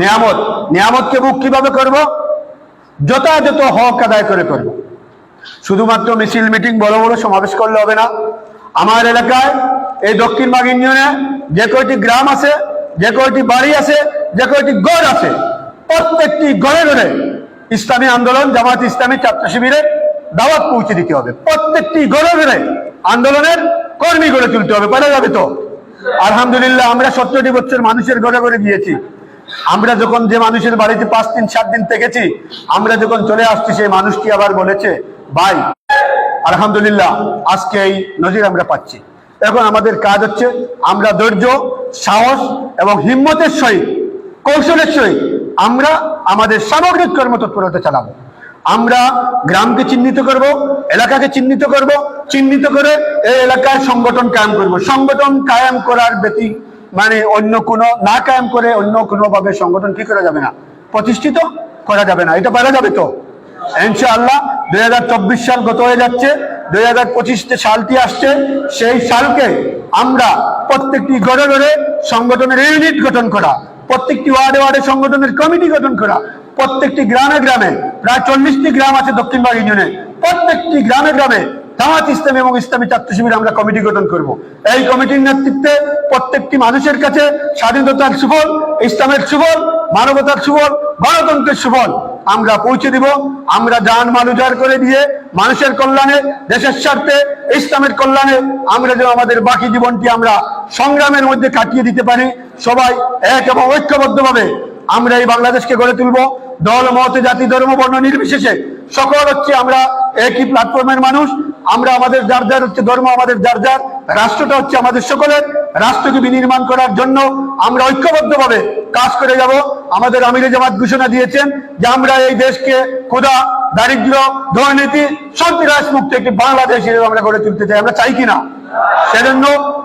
নিয়ামত। নিয়ামতকে বুক কীভাবে করব? যথাযথ হক আদায় করে করব। শুধুমাত্র মিছিল, মিটিং, বড় বড় সমাবেশ করলে হবে না। আমার এলাকায়, এই দক্ষিণবাগ ইউনিয়নে যে কয়টি গ্রাম আছে, যে কয়টি বাড়ি আছে, যে কয়টি গড় আছে, প্রত্যেকটি গড়ে গড়ে ইসলামী আন্দোলন জামাত ইসলামী ছাত্র শিবিরে দাওয়াত পৌঁছে দিতে হবে। প্রত্যেকটি গড়ে গড়ে আন্দোলনের কর্মী গড়ে তুলতে হবে। পারা যাবে তো? আলহামদুলিল্লাহ, আমরা সত্তরটি বছর মানুষের গড়ে গড়ে গিয়েছি। আমরা যখন যে মানুষের বাড়িতে পাঁচ দিন, সাত দিন থেকেছি, আমরা যখন চলে আসছি, সেই মানুষটি আবার বলেছে, ভাই, আলহামদুলিল্লাহ, আজকে এই নজির আমরা পাচ্ছি। এখন আমাদের কাজ হচ্ছে, আমরা ধৈর্য, সাহস এবং হিম্মতের সহিত, কৌশলের সহিত, আমরা আমাদের সামগ্রিক কর্মতৎপরতা চালাবো। আমরা গ্রামকে চিহ্নিত করব, এলাকাকে চিহ্নিত করব, চিহ্নিত করে এই এলাকায় সংগঠন কায়েম করব। সংগঠন কায়েম করার ব্যতি মানে অন্য কোনো না কায়েম করে অন্য কোনো ভাবে সংগঠন কি করা যাবে না। প্রতিষ্ঠিত করা যাবে না। এটা পারা যাবে তো? ইনশাআল্লাহ দুই হাজার চব্বিশ সাল গত হয়ে যাচ্ছে, দুই হাজার পঁচিশ সালটি আসছে, সেই সালকে আমরা প্রত্যেকটি ঘরে ঘরে সংগঠনের ইউনিট গঠন করা, প্রত্যেকটি ওয়ার্ডে ওয়ার্ডে সংগঠনের কমিটি গঠন করা, প্রত্যেকটি গ্রামে গ্রামে, প্রায় চল্লিশটি গ্রাম আছে দক্ষিণবাগ ইউনিয়নে, প্রত্যেকটি গ্রামে গ্রামে জামাত ইসলামী এবং ইসলামী ছাত্র শিবির আমরা কমিটি গঠন করব। এই কমিটির নেতৃত্বে প্রত্যেকটি মানুষের কাছে স্বাধীনতার সুফল, ইসলামের সুফল, মানবতার সুফল, গণতন্ত্রের সুফল আমরা পৌঁছে দিব। আমরা যান মাল উজাড় করে দিয়ে মানুষের কল্যাণে, দেশের স্বার্থে, ইসলামের কল্যাণে আমরা যেন আমাদের বাকি জীবনটি আমরা সংগ্রামের মধ্যে কাটিয়ে দিতে পারি। সবাই এক এবং ঐক্যবদ্ধভাবে আমরা এই বাংলাদেশকে গড়ে তুলব। দল, মত, জাতি, ধর্ম, বর্ণ নির্বিশেষে সকল হচ্ছে আমরা একই প্ল্যাটফর্মের মানুষ। আমরা আমাদের যার যার হচ্ছে ধর্ম, আমাদের যার যার, রাষ্ট্রটা হচ্ছে আমাদের সকলের, রাষ্ট্রকে বিনির্মাণ করার জন্য আমরা ঐক্যবদ্ধভাবে কাজ করে যাব। আমাদের আমিরে জামাত ঘোষণা দিয়েছেন যে আমরা এই দেশকে ক্ষুধা দারিদ্র, দুর্নীতি সন্ত্রাস মুক্ত একটি বাংলাদেশ হিসেবে আমরা গড়ে তুলতে চাই। আমরা চাই কিনা? সেজন্য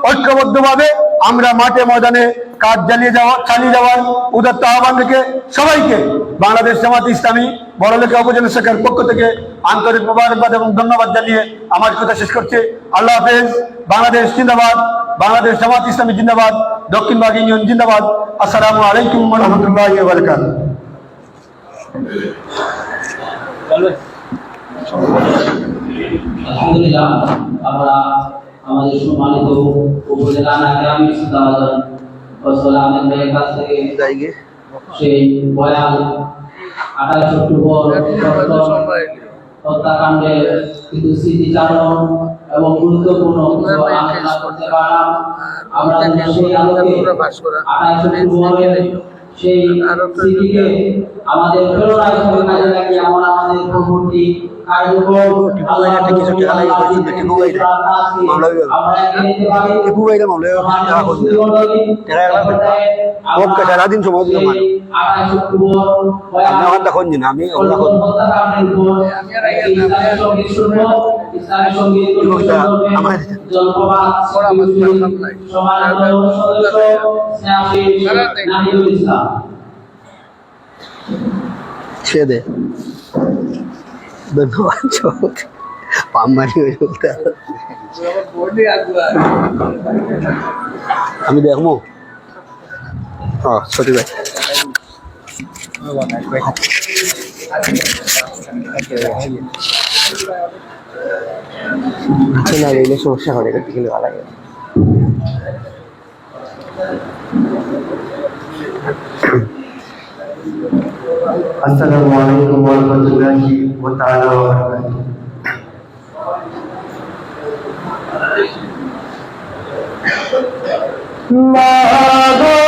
ঐক্যবদ্ধভাবে আমরা মাঠে ময়দানে কাজ চালিয়ে যাওয়া, চালিয়ে যাওয়ার উদাত্ত আহ্বান রেখে সবাইকে বাংলাদেশ জামাত ইসলামী বড়লেখা উপজেলা শাখার পক্ষ থেকে আন্তরিক মোবারকবাদ এবং ধন্যবাদ জানিয়ে আমার কথা শেষ করছে। আল্লাহ হাফেজ। বাংলাদেশ জিন্দাবাদ। বাংলাদেশ জামাত ইসলামী জিন্দাবাদ। দক্ষিণবাগ ইউনিয়ন জিন্দাবাদ। আসসালামু আলাইকুম রহমতুল্লাহ বারকাত আমরা আমাদের সম্মানিত উপজেলা নাগ্রামী ফসল আহমেদ ভাইয়ের কাছ থেকে সেই বয়ান আঠাশ অক্টোবর হত্যাকাণ্ডের কিন্তু স্মৃতিচারণ এবং গুরুত্বপূর্ণ আলোচনা করতে পারলাম। আমরা সেই আলোকে আঠাশ অক্টোবরের সেই স্মৃতিকে আমাদের প্রেরণার সঙ্গে কাজে লাগিয়ে আমরা আমাদের পরবর্তী কার্যক্রম কিছু টাকা লাগে বলছেন, টিপু। মামলা হয়ে গেল। টিপু ভাই রে মামলা হয়ে গেল, টাকা করছে। টাকা ওকে, সারাদিন সময় দিলাম আমি। আপনি আমার তখন দিন, আমি ওগুলা করব। আমার- ইসলাম ছেড়ে দে ধন্যবাদ চৌধ পাম্বানি হয়ে বলতে আমি দেখব ও সত্যি ভাই না রেলে সমস্যা করে একটু কিন্তু ভালো লাগে আসসালামু আলাইকুম ওয়া রাহমাতুল্লাহি ওয়া তাআলা ওয়া বারাকাতুহু Allah